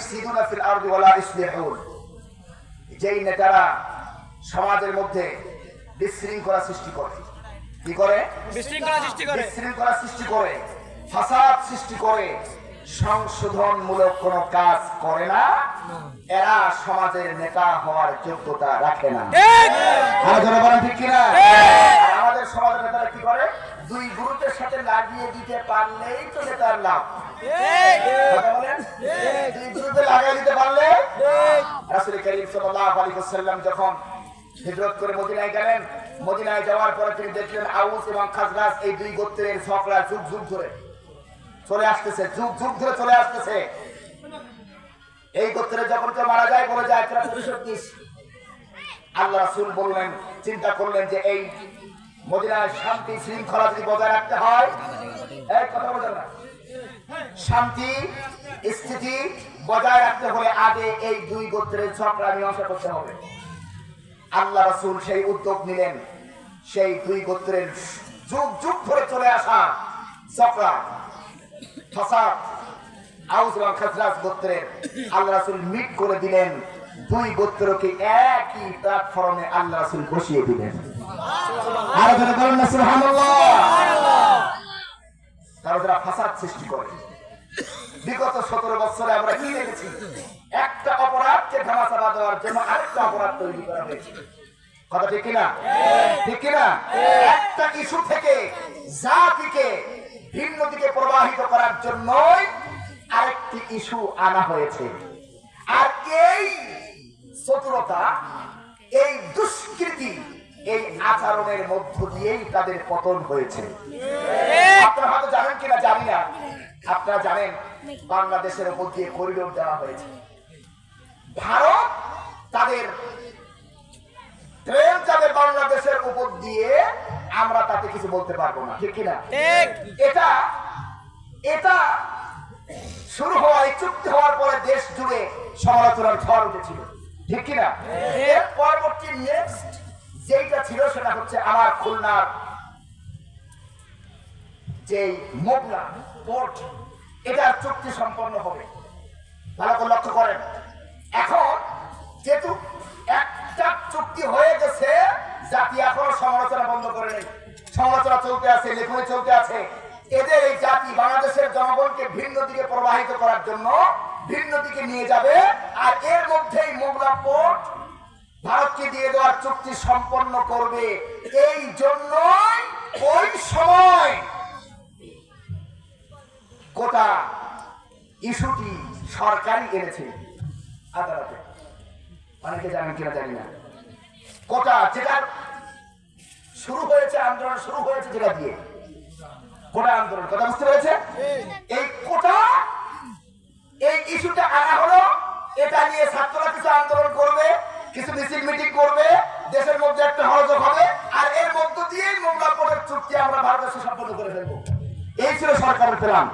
ইফসিদুনা feel আরদি ওয়ালা ইসলিহুন। যেই নেতারা সমাজের মধ্যে বিশৃঙ্খলা সৃষ্টি করে কি করে? বিশৃঙ্খলা সৃষ্টি করে। বিশৃঙ্খলা সৃষ্টি করে ফাসাদ সৃষ্টি করে সংশোধনমূলক কোন কাজ করে না। এরা সমাজের নেতা হওয়ার যোগ্যতা রাখে না। ঠিক। কিনা? আমাদের সমাজের নেতারা কি করে? দুই গ্রুপের সাথে লাগিয়ে দিতে পারলেই তো নেতার লাভ কথা বলেন দুই গ্রুপে লাগিয়ে দিতে পারলে রাসূল আলাইহি যখন হিজরত করে মদিনায় গেলেন, মদিনায় যাওয়ার পরে তিনি দেখলেন আউস এবং এই দুই গোত্রের যুগ যুগ ধরে চলে আসতেছে, যুগ যুগ ধরে চলে আসতেছে। এই গোত্রে যখন কেউ মারা যায়, বলে যায় আল্লাহ রাসূল বললেন, চিন্তা করলেন যে এই মদিনায় শান্তি শৃঙ্খলা যদি বজায় রাখতে হয়, এই কথা বলছেন না। শান্তি স্থিতি বজায় রাখতে হলে আগে এই দুই গোত্রের ঝগড়া মীমাংসা করতে হবে। আল্লাহ রাসূল সেই উদ্যোগ নিলেন, সেই দুই গোত্রের যুগ যুগ ধরে চলে আসা ঝগড়া ফাসাদ এবং গোত্রের আল্লাহ রাসূল মিট করে দিলেন, দুই গোত্রকে একই প্ল্যাটফর্মে আল্লাহ রাসূল বসিয়ে দিলেন। বলেন না কারণ যারা ফাসাদ সৃষ্টি করে বিগত সতেরো বছরে আমরা কি দেখেছি? একটা অপরাধকে ধামাচাপা দেওয়ার জন্য আরেকটা অপরাধ তৈরি করা হয়েছে। কথা ঠিক কিনা? ঠিক কিনা? একটা ইস্যু থেকে জাতিকে ভিন্ন দিকে প্রবাহিত করার জন্যই আরেকটি ইস্যু আনা হয়েছে। আর এই চতুরতা, এই দুষ্কৃতি, এই আচরণের মধ্য দিয়েই তাদের পতন হয়েছে। আপনারা হয়তো জানেন কিনা? জানি না। আপনারা জানেন বাংলাদেশের উপর দিয়ে করিডোর দেওয়া হয়েছে। ভারত তাদের ট্রেন যাবে বাংলাদেশের উপর দিয়ে আমরা তাতে কিছু বলতে পারব না ঠিক কিনা? এটা এটা শুরু হওয়া এই চুক্তি হওয়ার পরে দেশ জুড়ে সমালোচনার ঝড় উঠেছিল ঠিক কিনা? এর পরবর্তী নেক্সট যেটা ছিল সেটা হচ্ছে আমার খুলনার যে মোগলা পোর্ট এটার চুক্তি সম্পন্ন হবে। ভালো করে লক্ষ্য করেন। এখন যেহেতু একটা চুক্তি হয়ে গেছে, জাতি এখনও সমালোচনা বন্ধ করে নেই। সমালোচনা চলতে আছে, লেখনী চলতে আছে। এদের এই জাতি বাংলাদেশের জনগণকে ভিন্ন দিকে প্রবাহিত করার জন্য ভিন্ন দিকে নিয়ে যাবে, আর এর মধ্যেই মোগলা পোর্ট ভারতকে দিয়ে দেওয়ার চুক্তি সম্পন্ন করবে। এই জন্যই ওই সময় গোটা ইস্যুটি সরকারই এনেছে আদালতে। অনেকে জানেন কিনা জানি না। কোটা যেটা শুরু হয়েছে আন্দোলন, শুরু হয়েছে যেটা দিয়ে? কোটা আন্দোলন, কথা বুঝতে পেরেছে এই কোটা, এই ইস্যুটা আনা হলো, এটা নিয়ে ছাত্ররা কিছু আন্দোলন করবে, কিছু মিছিল, মিটিং করবে, দেশের মধ্যে একটা হরযোগ হবে, আর এর মধ্য দিয়েই মোংলা পোর্টের চুক্তি আমরা ভারতবর্ষে সম্পন্ন করে ফেলব। এই ছিল সরকারের প্ল্যান।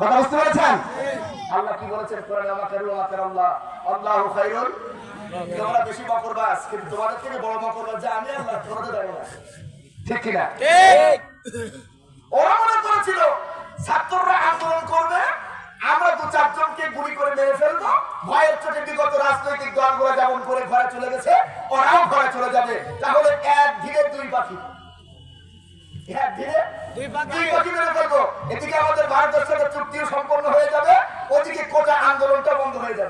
কথা বুঝতে পেরেছেন? আল্লাহ কি বলেছেন? কোরআন আমাকে আমাকে আল্লাহ। আল্লাহু খাইরুল তোমরা বেশি মকরবাস কিন্তু তোমাদের থেকে বড় মকরবাস যে আমি আল্লাহ তোমাদের জানো না ঠিক কিনা? ঠিক। ওরা মনে করেছিল ছাত্ররা আন্দোলন করবে আমরা দু চারজনকে গুলি করে মেরে ফেলব ভয়ের চোটে বিগত রাজনৈতিক দলগুলো যেমন করে ঘরে চলে গেছে ওরাও ঘরে চলে যাবে। তাহলে এক ধীরে দুই পাখি। এক ধীরে। দুই পাখি। মেরে এদিকে আমাদের ভারতের সাথে চুক্তিও সম্পন্ন হয়ে যাবে, ওদিকে কোটা আন্দোলনটা বন্ধ হয়ে যাবে।